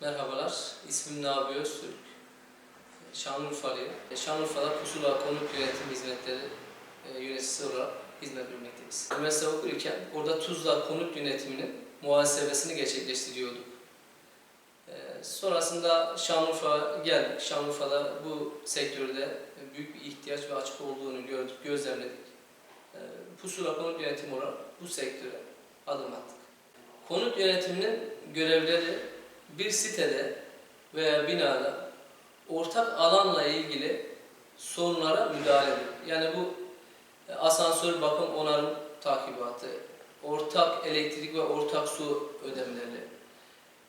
Merhabalar, ismim Nabi Öztürk. Şanlıurfalıyım. Şanlıurfa'da Pusula Konut Yönetim Hizmetleri e, yöneticisi olarak hizmet vermekteyiz. Üniversite okurken orada Tuzla Konut Yönetimi'nin muhasebesini gerçekleştiriyorduk. E, Sonrasında Şanlıurfa geldik. Şanlıurfa'da bu sektörde büyük bir ihtiyaç ve açık olduğunu gördük, gözlemledik. E, Pusula Konut Yönetimi olarak bu sektöre adım attık. Konut yönetiminin görevleri bir sitede veya binada ortak alanla ilgili sorunlara müdahale ediyor. Yani bu e, asansör bakım onarım takibatı, ortak elektrik ve ortak su ödemeleri,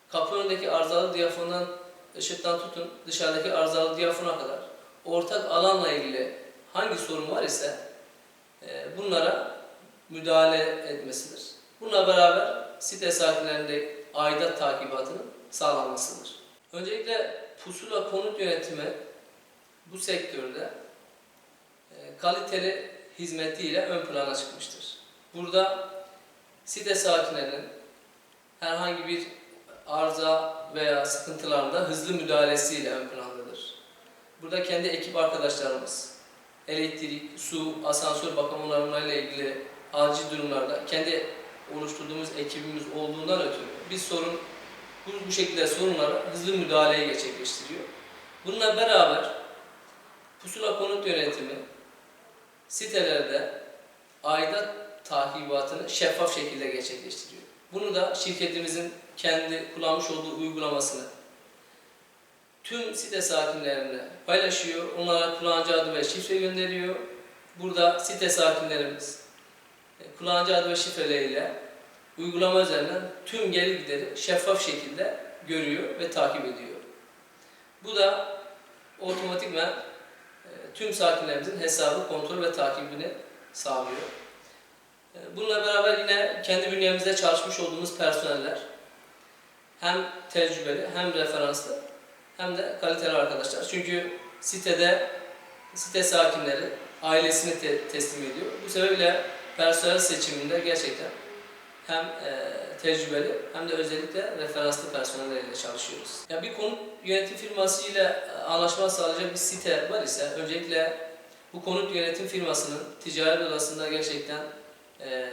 kapı önündeki arızalı diyaframdan ışıktan tutun dışarıdaki arızalı diyaframa kadar ortak alanla ilgili hangi sorun var ise e, bunlara müdahale etmesidir. Bununla beraber site sakinlerinde aidat takibatının sağlanmasıdır. Öncelikle pusula konut yönetimi bu sektörde e, kaliteli hizmetiyle ön plana çıkmıştır. Burada site sakinlerinin herhangi bir arıza veya sıkıntılarında hızlı müdahalesiyle ön plandadır. Burada kendi ekip arkadaşlarımız elektrik, su, asansör bakım onarımlarıyla ilgili acil durumlarda kendi oluşturduğumuz ekibimiz olduğundan ötürü bir sorun bu, bu şekilde sorunlara hızlı müdahaleyi gerçekleştiriyor. Bununla beraber pusula konut yönetimi sitelerde aidat takibatını şeffaf şekilde gerçekleştiriyor. Bunu da şirketimizin kendi kullanmış olduğu uygulamasını tüm site sakinlerine paylaşıyor. Onlara kullanıcı adı ve şifre gönderiyor. Burada site sakinlerimiz kullanıcı adı ve şifreleriyle uygulama üzerinden tüm gelir gideri şeffaf şekilde görüyor ve takip ediyor. Bu da otomatikman e, tüm sakinlerimizin hesabı, kontrol ve takibini sağlıyor. E, Bununla beraber yine kendi bünyemizde çalışmış olduğumuz personeller hem tecrübeli hem referanslı hem de kaliteli arkadaşlar. Çünkü sitede site sakinleri ailesini te- teslim ediyor. Bu sebeple personel seçiminde gerçekten hem e, tecrübeli hem de özellikle referanslı personellerle çalışıyoruz. Ya bir konut yönetim firması ile e, anlaşma sağlayacak bir site var ise öncelikle bu konut yönetim firmasının ticaret odasında gerçekten e,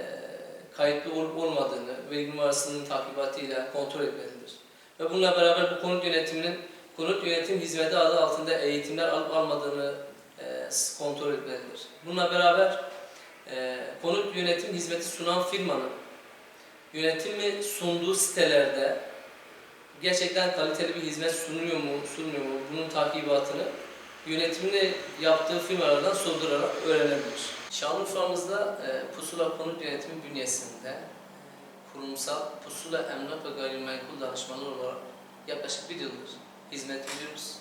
kayıtlı olup olmadığını vergi numarasının takibatıyla kontrol etmelidir. Ve bununla beraber bu konut yönetiminin konut yönetim hizmeti adı altında eğitimler alıp almadığını e, kontrol etmelidir. Bununla beraber e, konut yönetim hizmeti sunan firmanın yönetimi sunduğu sitelerde gerçekten kaliteli bir hizmet sunuyor mu, sunmuyor mu bunun takibatını yönetimini yaptığı firmalardan sordurarak öğrenebilir. Şanlıurfa'mızda e, Pusula Konut Yönetimi bünyesinde e, kurumsal Pusula Emlak ve Gayrimenkul Danışmanlığı olarak yaklaşık bir yıldır hizmet veriyoruz.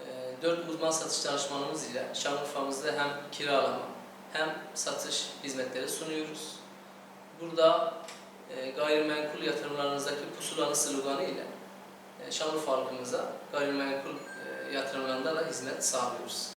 E, Dört uzman satış danışmanımız ile Şanlıurfa'mızda hem kiralama hem satış hizmetleri sunuyoruz. Burada e, gayrimenkul yatırımlarınızdaki pusulanın sloganı ile e, Şanlıurfa halkımıza gayrimenkul e, yatırımlarında da hizmet sağlıyoruz.